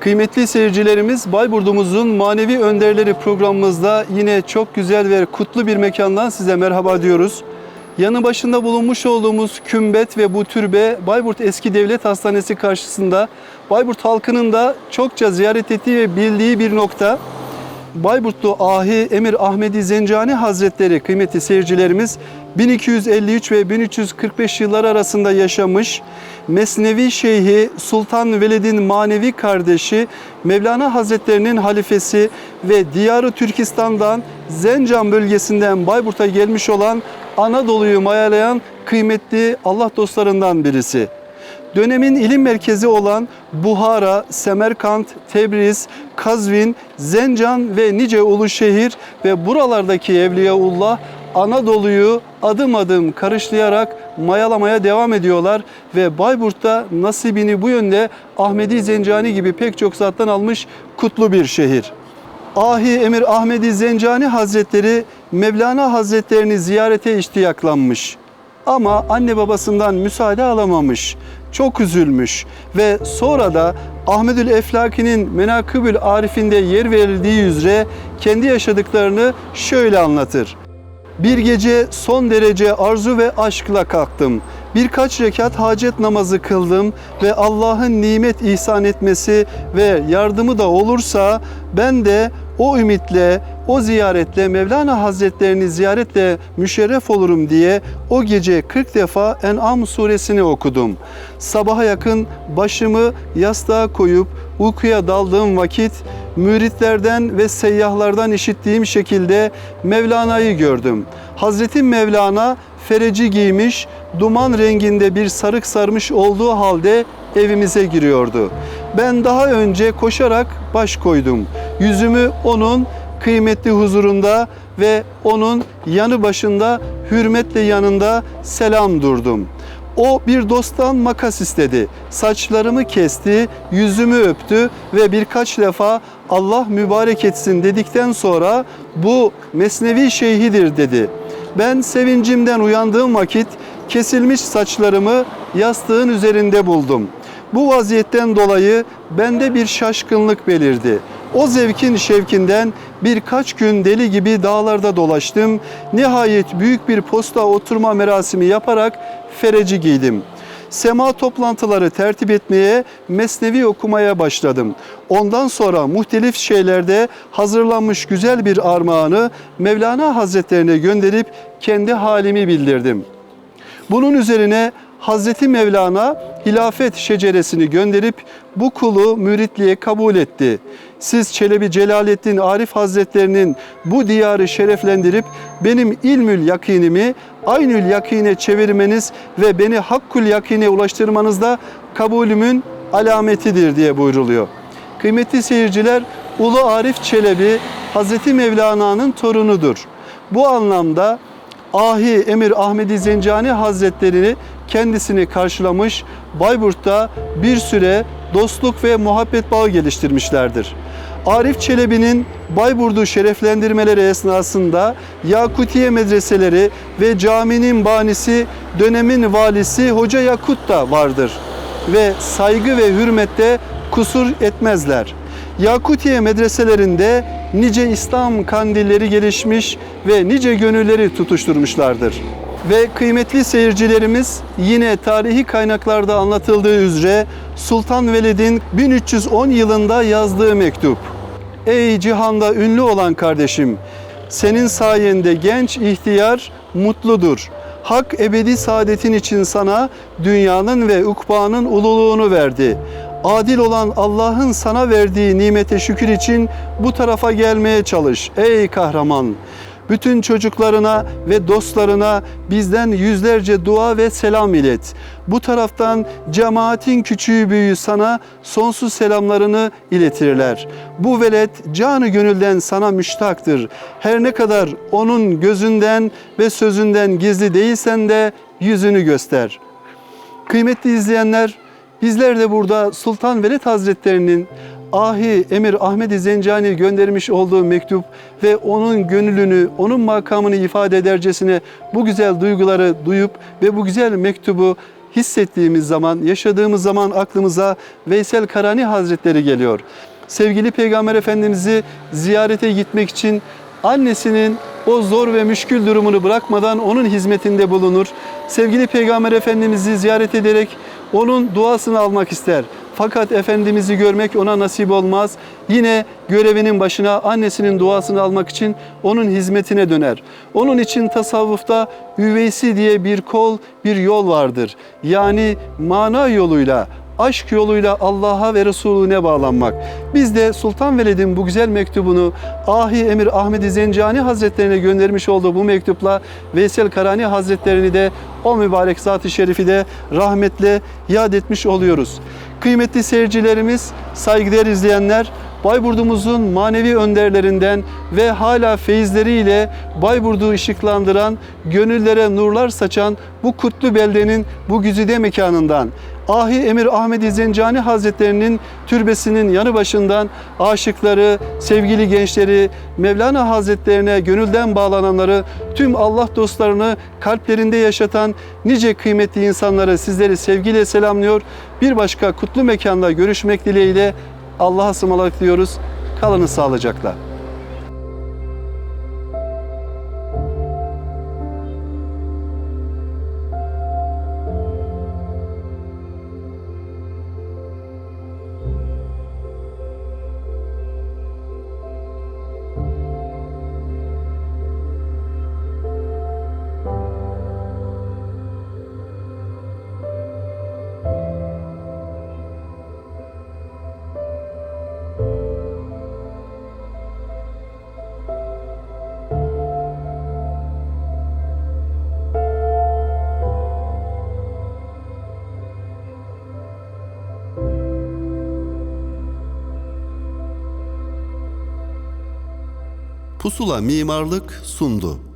Kıymetli seyircilerimiz Bayburt'umuzun manevi önderleri programımızda yine çok güzel ve kutlu bir mekandan size merhaba diyoruz. Yanı başında bulunmuş olduğumuz kümbet ve bu türbe Bayburt Eski Devlet Hastanesi karşısında Bayburt halkının da çokça ziyaret ettiği ve bildiği bir nokta. Bayburtlu Ahi Emir Ahmedi Zencani Hazretleri kıymetli seyircilerimiz 1253 ve 1345 yıllar arasında yaşamış Mesnevi Şeyhi Sultan Veled'in manevi kardeşi Mevlana Hazretlerinin halifesi ve Diyarı Türkistan'dan Zencan bölgesinden Bayburt'a gelmiş olan Anadolu'yu mayalayan kıymetli Allah dostlarından birisi. Dönemin ilim merkezi olan Buhara, Semerkant, Tebriz, Kazvin, Zencan ve nice ulu şehir ve buralardaki Evliyaullah Anadolu'yu adım adım karışlayarak mayalamaya devam ediyorlar ve Bayburt'ta nasibini bu yönde Ahmedi Zencani gibi pek çok zattan almış kutlu bir şehir. Ahi Emir Ahmedi Zencani Hazretleri Mevlana Hazretlerini ziyarete iştiyaklanmış. Ama anne babasından müsaade alamamış. Çok üzülmüş ve sonra da Ahmedül Eflaki'nin Menakıbül Arif'inde yer verildiği üzere kendi yaşadıklarını şöyle anlatır. Bir gece son derece arzu ve aşkla kalktım. Birkaç rekat hacet namazı kıldım ve Allah'ın nimet ihsan etmesi ve yardımı da olursa ben de o ümitle, o ziyaretle Mevlana Hazretlerini ziyaretle müşerref olurum diye o gece 40 defa En'am suresini okudum. Sabaha yakın başımı yastığa koyup uykuya daldığım vakit müritlerden ve seyyahlardan işittiğim şekilde Mevlana'yı gördüm. Hazreti Mevlana fereci giymiş, duman renginde bir sarık sarmış olduğu halde evimize giriyordu. Ben daha önce koşarak baş koydum. Yüzümü onun kıymetli huzurunda ve onun yanı başında hürmetle yanında selam durdum. O bir dosttan makas istedi. Saçlarımı kesti, yüzümü öptü ve birkaç defa Allah mübarek etsin dedikten sonra bu mesnevi şeyhidir dedi. Ben sevincimden uyandığım vakit kesilmiş saçlarımı yastığın üzerinde buldum. Bu vaziyetten dolayı bende bir şaşkınlık belirdi. O zevkin şevkinden birkaç gün deli gibi dağlarda dolaştım. Nihayet büyük bir posta oturma merasimi yaparak fereci giydim. Sema toplantıları tertip etmeye, mesnevi okumaya başladım. Ondan sonra muhtelif şeylerde hazırlanmış güzel bir armağanı Mevlana Hazretlerine gönderip kendi halimi bildirdim. Bunun üzerine Hazreti Mevlana hilafet şeceresini gönderip bu kulu müritliğe kabul etti. Siz Çelebi Celalettin Arif Hazretlerinin bu diyarı şereflendirip benim ilmül yakinimi aynül yakine çevirmeniz ve beni hakkul yakine ulaştırmanız da kabulümün alametidir diye buyruluyor. Kıymetli seyirciler, Ulu Arif Çelebi Hazreti Mevlana'nın torunudur. Bu anlamda Ahi Emir Ahmedi Zencani Hazretlerini kendisini karşılamış, Bayburt'ta bir süre dostluk ve muhabbet bağı geliştirmişlerdir. Arif Çelebi'nin Bayburt'u şereflendirmeleri esnasında Yakutiye medreseleri ve caminin banisi dönemin valisi Hoca Yakut da vardır ve saygı ve hürmette kusur etmezler. Yakutiye medreselerinde nice İslam kandilleri gelişmiş ve nice gönülleri tutuşturmuşlardır. Ve kıymetli seyircilerimiz yine tarihi kaynaklarda anlatıldığı üzere Sultan Velid'in 1310 yılında yazdığı mektup. Ey cihanda ünlü olan kardeşim, senin sayende genç ihtiyar mutludur. Hak ebedi saadetin için sana dünyanın ve ukbanın ululuğunu verdi. Adil olan Allah'ın sana verdiği nimete şükür için bu tarafa gelmeye çalış ey kahraman. Bütün çocuklarına ve dostlarına bizden yüzlerce dua ve selam ilet. Bu taraftan cemaatin küçüğü büyüğü sana sonsuz selamlarını iletirler. Bu velet canı gönülden sana müştaktır. Her ne kadar onun gözünden ve sözünden gizli değilsen de yüzünü göster. Kıymetli izleyenler, bizler de burada Sultan Veled Hazretlerinin Ahi Emir Ahmet Zencani göndermiş olduğu mektup ve onun gönlünü, onun makamını ifade edercesine bu güzel duyguları duyup ve bu güzel mektubu hissettiğimiz zaman, yaşadığımız zaman aklımıza Veysel Karani Hazretleri geliyor. Sevgili Peygamber Efendimiz'i ziyarete gitmek için annesinin o zor ve müşkül durumunu bırakmadan onun hizmetinde bulunur. Sevgili Peygamber Efendimiz'i ziyaret ederek onun duasını almak ister. Fakat Efendimiz'i görmek ona nasip olmaz. Yine görevinin başına annesinin duasını almak için onun hizmetine döner. Onun için tasavvufta üveysi diye bir kol, bir yol vardır. Yani mana yoluyla, aşk yoluyla Allah'a ve Resulüne bağlanmak. Biz de Sultan Veled'in bu güzel mektubunu Ahi Emir Ahmet Zencani Hazretlerine göndermiş olduğu bu mektupla Veysel Karani Hazretlerini de o mübarek zat-ı şerifi de rahmetle yad etmiş oluyoruz. Kıymetli seyircilerimiz, saygıdeğer izleyenler, Bayburt'umuzun manevi önderlerinden ve hala feyizleriyle Bayburt'u ışıklandıran, gönüllere nurlar saçan bu kutlu beldenin bu güzide mekanından Ahi Emir Ahmet Zencani Hazretlerinin türbesinin yanı başından aşıkları, sevgili gençleri, Mevlana Hazretlerine gönülden bağlananları, tüm Allah dostlarını kalplerinde yaşatan nice kıymetli insanları sizleri sevgiyle selamlıyor. Bir başka kutlu mekanda görüşmek dileğiyle Allah'a ısmarladık diyoruz. Kalınız sağlıcakla. Pusula Mimarlık sundu.